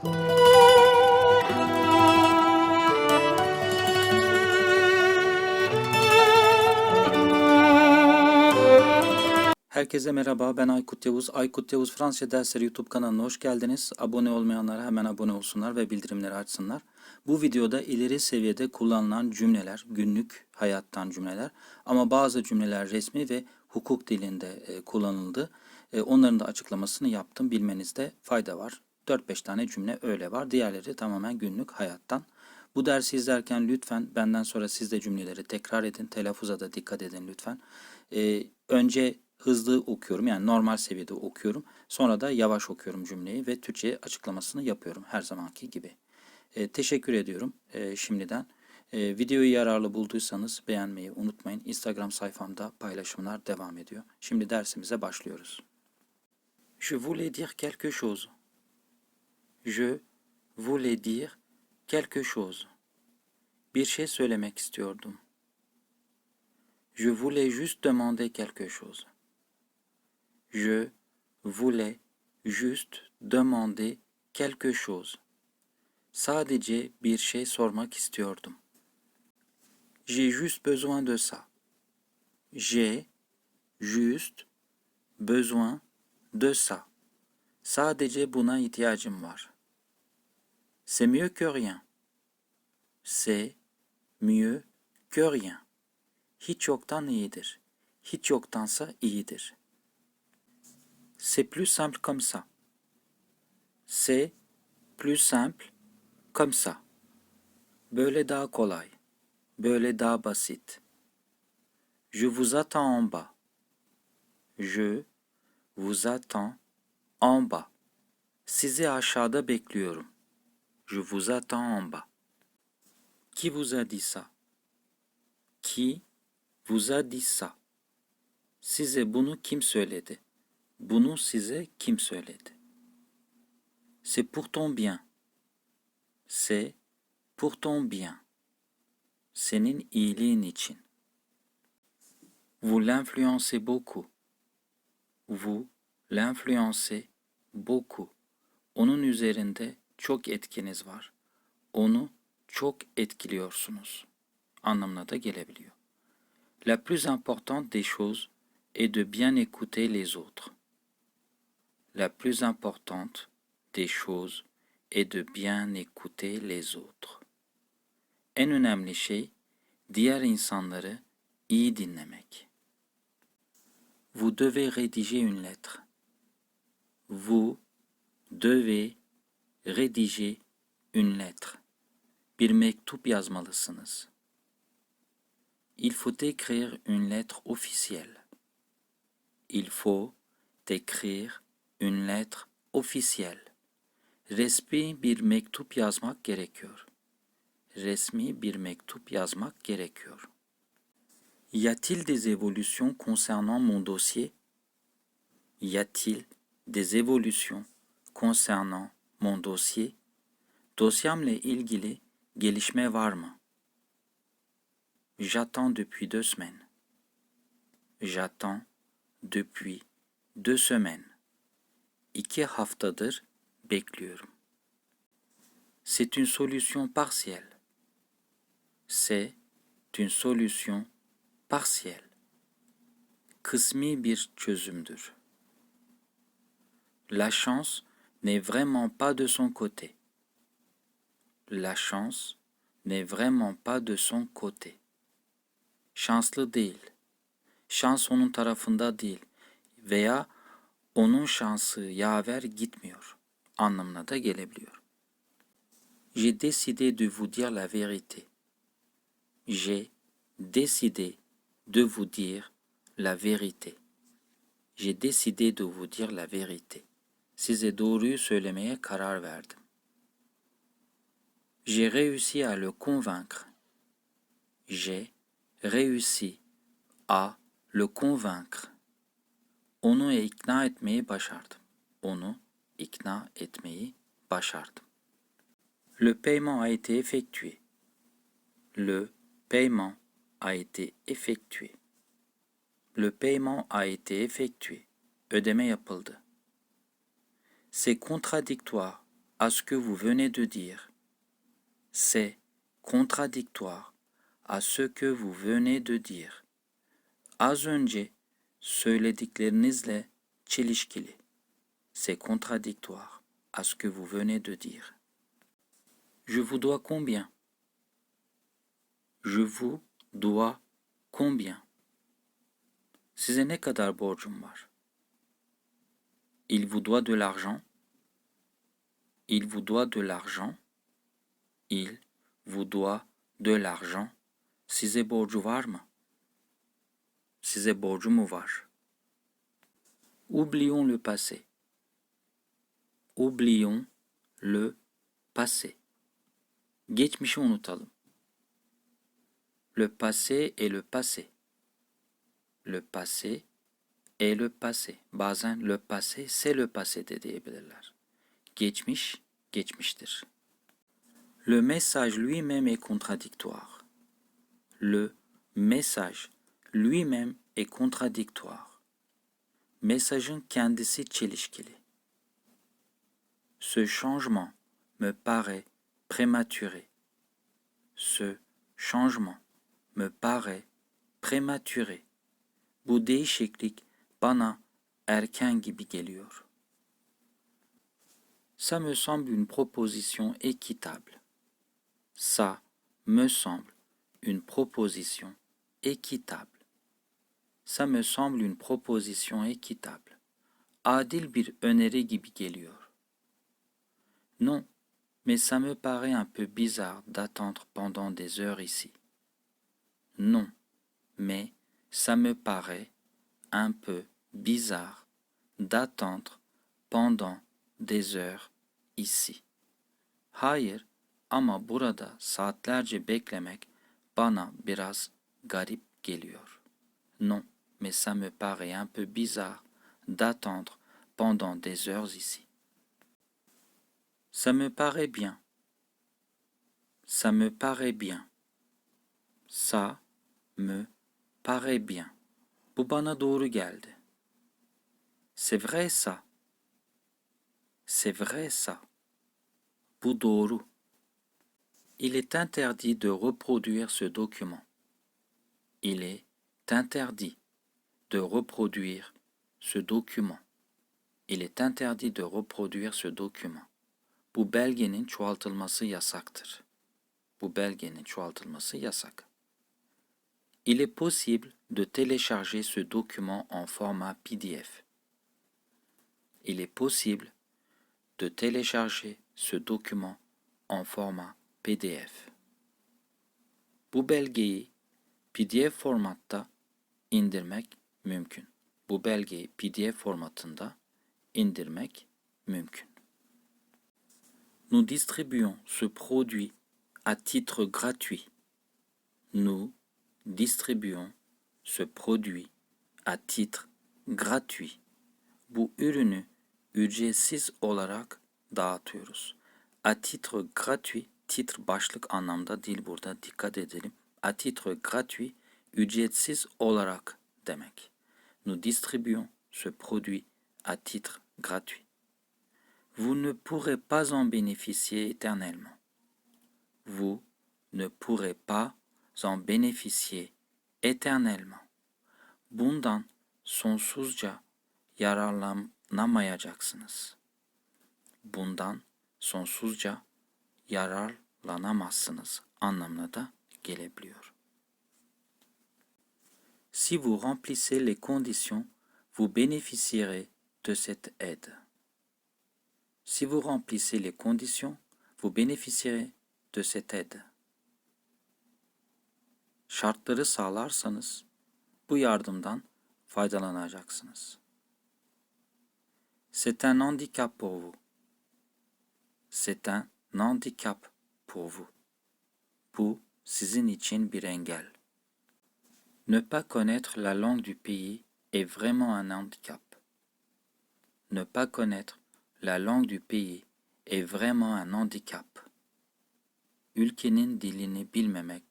Herkese merhaba, ben Aykut Yavuz. Aykut Yavuz Fransızca Dersleri YouTube kanalına hoş geldiniz. Abone olmayanlar hemen abone olsunlar ve bildirimleri açsınlar. Bu videoda ileri seviyede kullanılan cümleler, günlük hayattan cümleler ama bazı cümleler resmi ve hukuk dilinde e, kullanıldı. E, onların da açıklamasını yaptım. Bilmenizde fayda var. 4-5 tane cümle öyle var. Diğerleri tamamen günlük hayattan. Bu dersi izlerken lütfen benden sonra siz de cümleleri tekrar edin. Telaffuza da dikkat edin lütfen. Ee, önce hızlı okuyorum yani normal seviyede okuyorum. Sonra da yavaş okuyorum cümleyi ve Türkçe açıklamasını yapıyorum her zamanki gibi. Ee, teşekkür ediyorum ee, şimdiden. Ee, videoyu yararlı bulduysanız beğenmeyi unutmayın. Instagram sayfamda paylaşımlar devam ediyor. Şimdi dersimize başlıyoruz. Je voulais dire quelque chose. Je voulais dire quelque chose. Bir şey söylemek istiyordum. Je voulais juste demander quelque chose. Je voulais juste demander quelque chose. Sadece bir şey sormak istiyordum. J'ai juste besoin de ça. J'ai juste besoin de ça. Sadece buna ihtiyacım var. C'est mieux que rien. C'est mieux que rien. Hiç yoktan iyidir. Hiç yoktansa iyidir. C'est plus simple comme ça. C'est plus simple comme ça. Böyle daha kolay. Böyle daha basit. Je vous attends en bas. Je vous attends en bas. Sizi aşağıda bekliyorum. Je vous attends en bas. Qui vous a dit ça? Qui vous a dit ça? Size bunu kim söyledi? Bunu size kim söyledi? C'est pour ton bien. C'est pour ton bien. Senin iyiliğin için. Vous l'influencez beaucoup. Vous l'influencez beaucoup. Çok etkiniz var. Onu çok etkiliyorsunuz. Anlamına da gelebiliyor. La plus importante des choses est de bien écouter les autres. La plus importante des choses est de bien écouter les autres. En önemli şey diğer insanları iyi dinlemek. Vous devez rédiger une lettre. Vous devez rédiger une lettre. Yazmalısınız. Il faut écrire une lettre officielle. Il faut écrire une lettre officielle. Resmi bir mektup yazmak gerekiyor. Resmi bir mektup yazmak gerekiyor. Y a-t-il des évolutions concernant mon dossier? Y a-t-il des évolutions concernant mon dossier? Dosyamla ilgili gelişme var mı? J'attends depuis deux semaines. J'attends depuis deux semaines. İki haftadır bekliyorum. C'est une solution partielle. C'est une solution partielle. Kısmi bir çözümdür. La chance n'est vraiment pas de son côté. La chance n'est vraiment pas de son côté. Şanslı değil. Şans onun tarafında değil veya onun şansı yaver gitmiyor anlamına da gelebiliyor. J'ai décidé de vous dire la vérité. J'ai décidé de vous dire la vérité. J'ai décidé de vous dire la vérité. Size doğruyu söylemeye karar verdim. J'ai réussi à le convaincre. J'ai réussi à le convaincre. Onu ikna etmeyi başardım. Onu ikna etmeyi başardım. Le paiement a été effectué. Le paiement a été effectué. Le paiement a été effectué. Ödeme yapıldı. C'est contradictoire à ce que vous venez de dire. C'est contradictoire à ce que vous venez de dire. Az önce söylediklerinizle çelişkili. C'est contradictoire à ce que vous venez de dire. Je vous dois combien? Je vous dois combien? Size ne kadar borcum var? Il vous doit de l'argent. Il vous doit de l'argent. Il vous doit de l'argent. Size borcu var mı? Size borcu? Oublions le passé. Oublions le passé. Geçmişi unutalım. Le passé est le passé. Le passé est le passé. Bazen le passé c'est le passé de diyebilirler. Geçmiş, geçmiştir. Le message lui-même est contradictoire. Le message lui-même est contradictoire. Mesajın kendisi çelişkili. Ce changement me paraît prématuré. Ce changement me paraît prématuré. Bu değişiklik bana erken. Ça me semble une proposition équitable. Ça me semble une proposition équitable. Ça me semble une proposition équitable. Adil bir öneri gibi geliyor. Non, mais ça me paraît un peu bizarre d'attendre pendant des heures ici. Non, mais ça me paraît un peu bizarre d'attendre pendant des heures ici. Hayır ama burada saatlerce beklemek bana biraz garip geliyor. Non, mais ça me paraît un peu bizarre d'attendre pendant des heures ici. Ça me paraît bien. Ça me paraît bien. Ça me paraît bien. Bu bana doğru geldi. C'est vrai. Bu doğru. Il est interdit de reproduire ce document. Il est interdit de reproduire ce document. Il est interdit de reproduire ce document. Bu belgenin çoğaltılması yasaktır. Bu belgenin çoğaltılması yasak. Il est possible de télécharger ce document en format PDF. Il est possible de télécharger ce document en format PDF. Bu belgeyi PDF formatta indirmek mümkün. Bu belgeyi PDF formatında indirmek mümkün. Nous distribuons ce produit à titre gratuit. Nous distribuons ce produit à titre gratuit. Bu ürünü ücretsiz olarak dağıtıyoruz. À titre gratuit, titre başlık anlamda değil burada dikkat edelim. À titre gratuit, ücretsiz olarak demek. Nous distribuons ce produit à titre gratuit. Vous ne pourrez pas en bénéficier éternellement. Vous ne pourrez pas en bénéficier éternellement. Bundan sonsuzca yararlanamayacaksınız. Bundan sonsuzca yararlanamazsınız anlamına da gelebiliyor. Si vous remplissez les conditions, vous bénéficierez de cette aide. Si vous remplissez les conditions, vous bénéficierez de cette aide. Şartları sağlarsanız bu yardımdan faydalanacaksınız. C'est un handicap pour vous. C'est un handicap pour vous. Bu sizin için bir engel. Ne pas connaître la langue du pays est vraiment un handicap. Ne pas connaître la langue du pays est vraiment un handicap. Ülkenin dilini bilmemek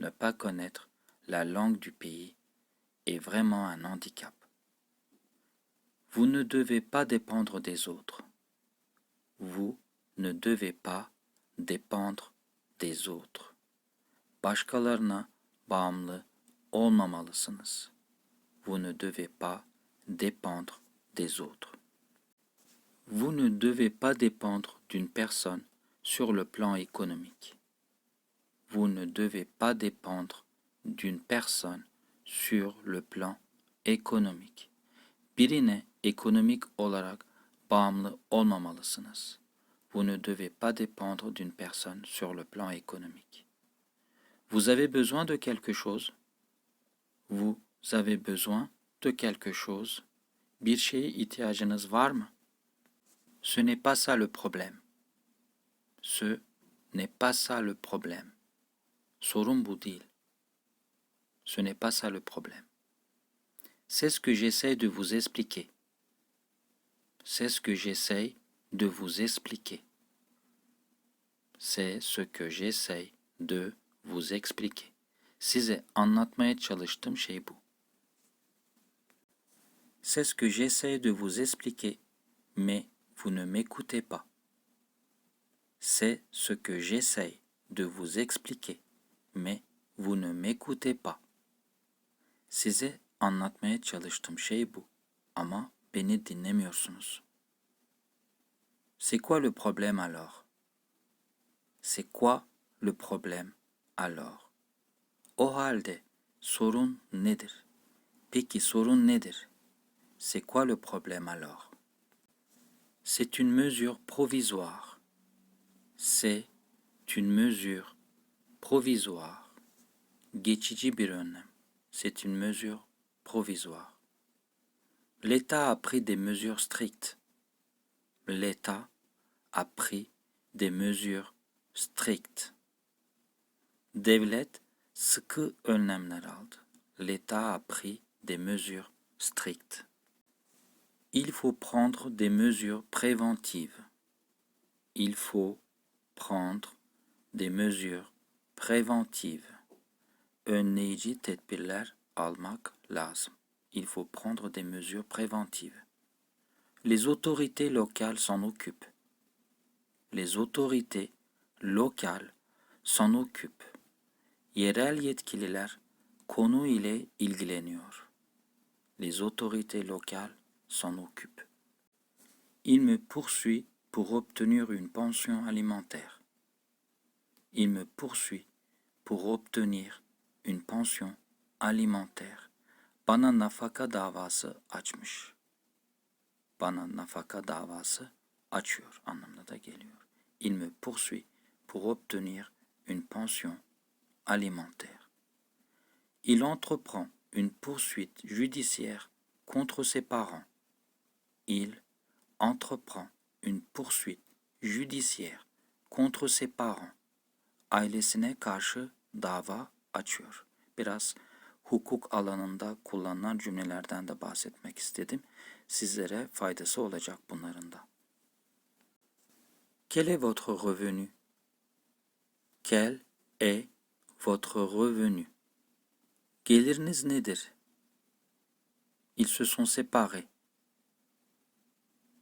Ne pas connaître la langue du pays est vraiment un handicap. Vous ne devez pas dépendre des autres. ne devez pas dépendre des autres. Başkalarına bağımlı olmamalısınız. Vous ne devez pas dépendre des autres. Vous ne devez pas dépendre d'une personne sur le plan économique. Vous ne devez pas dépendre d'une personne sur le plan économique. Birine olarak bağımlı olmamalısınız. Vous ne devez pas dépendre d'une personne sur le plan économique. Vous avez besoin de quelque chose? Vous avez besoin de quelque chose? Bir şeye ihtiyacınız? Ce n'est pas ça le problème. Ce n'est pas ça le problème. Sorun. Ce n'est pas ça le problème. C'est ce que j'essaie de vous expliquer. C'est ce que j'essaie de vous expliquer. C'est ce que j'essaie de vous expliquer. C'est ce que j'essaie de vous expliquer, mais vous ne m'écoutez pas. C'est ce que j'essaie de vous expliquer, mais vous ne m'écoutez pas. Size anlatmaya çalıştığım şey bu ama beni dinlemiyorsunuz. C'est quoi le problème alors? C'est quoi le problème alors? O halde sorun nedir? Peki sorun nedir? C'est quoi le problème alors? C'est une mesure provisoire. C'est une mesure provisoire. Geçici. C'est une mesure provisoire. L'État a pris des mesures strictes. L'État a pris des mesures strictes. Devlet sıkı önlemler. L'État a pris des mesures strictes. Il faut prendre des mesures préventives. Il faut prendre des mesures tedbirler almak. Il faut prendre des mesures préventives. Les autorités locales s'en occupent. Les autorités locales s'en occupent. Les autorités locales s'en occupent. Il me poursuit pour obtenir une pension alimentaire. Il me poursuit pour obtenir une pension alimentaire. Il me poursuit pour obtenir une pension alimentaire. Il entreprend une poursuite judiciaire contre ses parents. Il entreprend une poursuite judiciaire contre ses parents. Ailesine karşı dava açıyor. Biraz hukuk alanında kullanılan cümlelerden de bahsetmek istedim. Sizlere faydası olacak bunların da. Quel est votre revenu? Quel est votre revenu? Geliriniz nedir? Ils se sont séparés.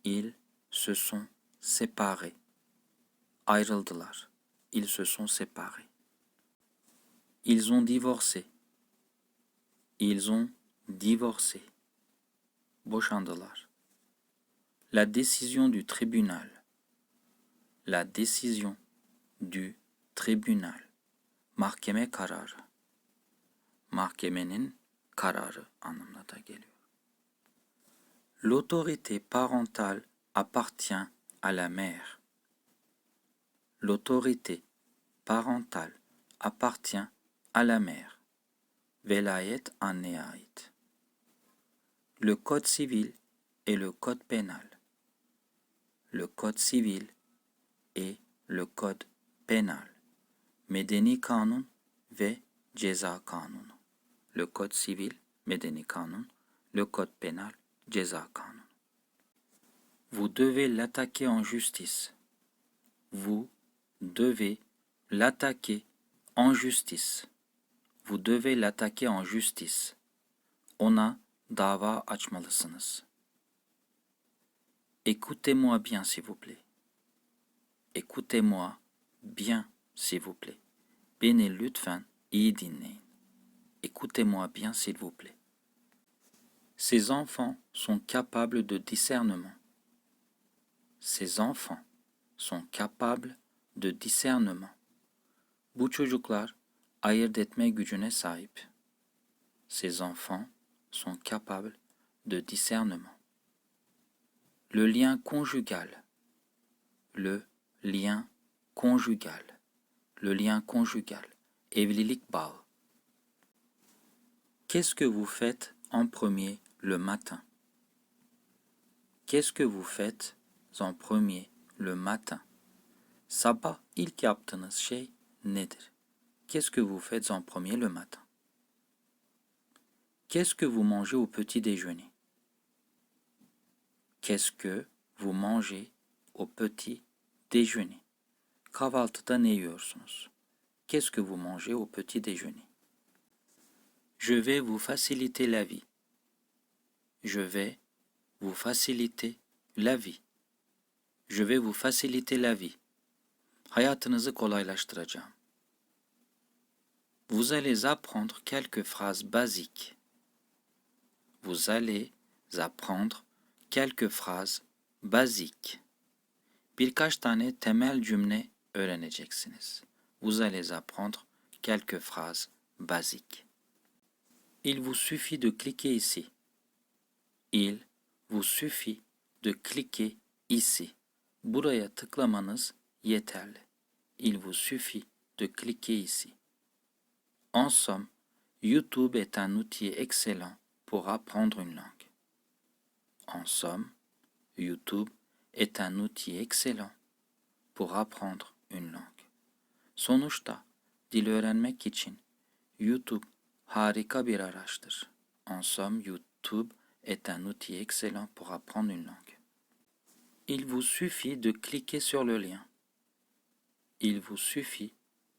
Ils se sont séparés. Ayrıldılar. Ils se sont séparés. Ils ont divorcé. Ils ont divorcé. Boşandılar. La décision du tribunal. La décision du tribunal. Mahkeme kararı. Mahkemenin kararı anlamına. L'autorité parentale appartient à la mère. L'autorité parentale appartient à la mère. Le code civil et le code pénal. Le code civil et le code pénal. Medeni kanun ve ceza kanunu. Le code civil, medeni kanun, le code pénal, ceza kanunu. Vous devez l'attaquer en justice. Vous devez l'attaquer en justice. Vous devez l'attaquer en justice. Ona dava açmalısınız. Écoutez-moi bien s'il vous plaît. Écoutez-moi bien, s'il vous plaît. Beni lütfen iyi. Écoutez-moi bien, s'il vous plaît. Ces enfants sont capables de discernement. Ces enfants sont capables de discernement. Bu çocuklar ayırt etme. Ces enfants sont capables de discernement. Le lien conjugal. Le lien conjugal. Le lien conjugal. Evlilik. Qu'est-ce que vous faites en premier le matin? Qu'est-ce que vous faites en premier le matin? Sabah ilk yaptığınız şey nedir? Qu'est-ce que vous faites en premier le matin? Qu'est-ce que vous mangez au petit déjeuner? Qu'est-ce que vous mangez au petit déjeuner? Kahvaltıda? Qu'est-ce que vous mangez au petit déjeuner? Je vais vous faciliter la vie. Je vais vous faciliter la vie. Je vais vous faciliter la vie. Hayatınızı kolaylaştıracağım. Vous allez apprendre quelques phrases basiques. Vous allez apprendre quelques phrases basiques. Birkaç tane temel cümle öğreneceksiniz. Vous allez apprendre quelques phrases basiques. Il vous suffit de cliquer ici. Il vous suffit de cliquer ici. Buraya tıklamanız yeterli. Il vous suffit de cliquer ici. En somme, YouTube est un outil excellent pour apprendre une langue. En somme, YouTube est un outil excellent pour apprendre une langue. Sonuçta dil öğrenmek için YouTube harika bir araçtır. En somme, YouTube est un outil excellent pour apprendre une langue. Il vous suffit de cliquer sur le lien. Il vous suffit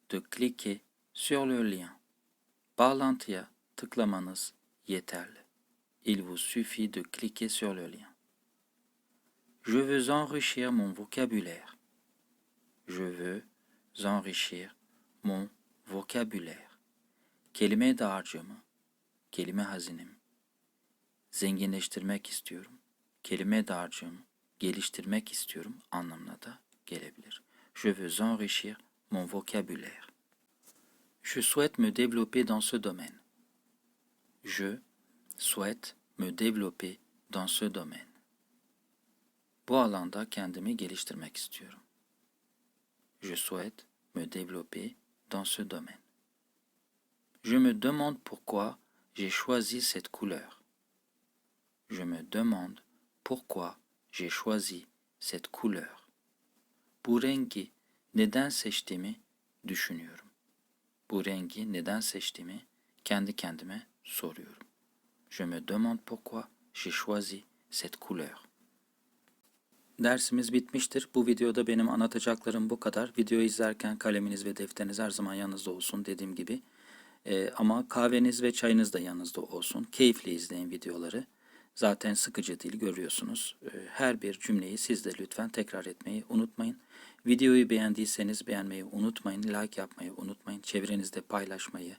de cliquer sur le lien. Bağlantıya tıklamanız yeterli. Il vous suffit de cliquer sur le lien. Je veux enrichir mon vocabulaire. Je veux enrichir mon vocabulaire. Kelime dağarcığımı, kelime hazinemi zenginleştirmek istiyorum. Kelime dağarcığımı geliştirmek istiyorum anlamına da gelebilir. Je veux enrichir mon vocabulaire. Je souhaite me développer dans ce domaine. Je souhaite me développer dans ce domaine. Bu alanda. Je souhaite me développer dans ce domaine. Je me demande pourquoi j'ai choisi cette couleur. Je me demande pourquoi j'ai choisi cette couleur. Bu rengi neden seçtiğimi düşünüyorum. Bu rengi neden seçtiğimi kendi kendime soruyorum. Je me demande pourquoi j'ai choisi cette couleur. Dersimiz bitmiştir. Bu videoda benim anlatacaklarım bu kadar. Videoyu izlerken kaleminiz ve defteriniz her zaman yanınızda olsun dediğim gibi. Ee, ama kahveniz ve çayınız da yanınızda olsun. Keyifli izleyin videoları. Zaten sıkıcı değil görüyorsunuz. Ee, her bir cümleyi siz de lütfen tekrar etmeyi unutmayın. Videoyu beğendiyseniz beğenmeyi unutmayın. Like yapmayı unutmayın. Çevrenizde paylaşmayı,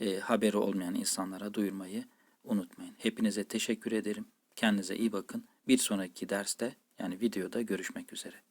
e, haberi olmayan insanlara duyurmayı unutmayın. Hepinize teşekkür ederim. Kendinize iyi bakın. Bir sonraki derste yani videoda görüşmek üzere.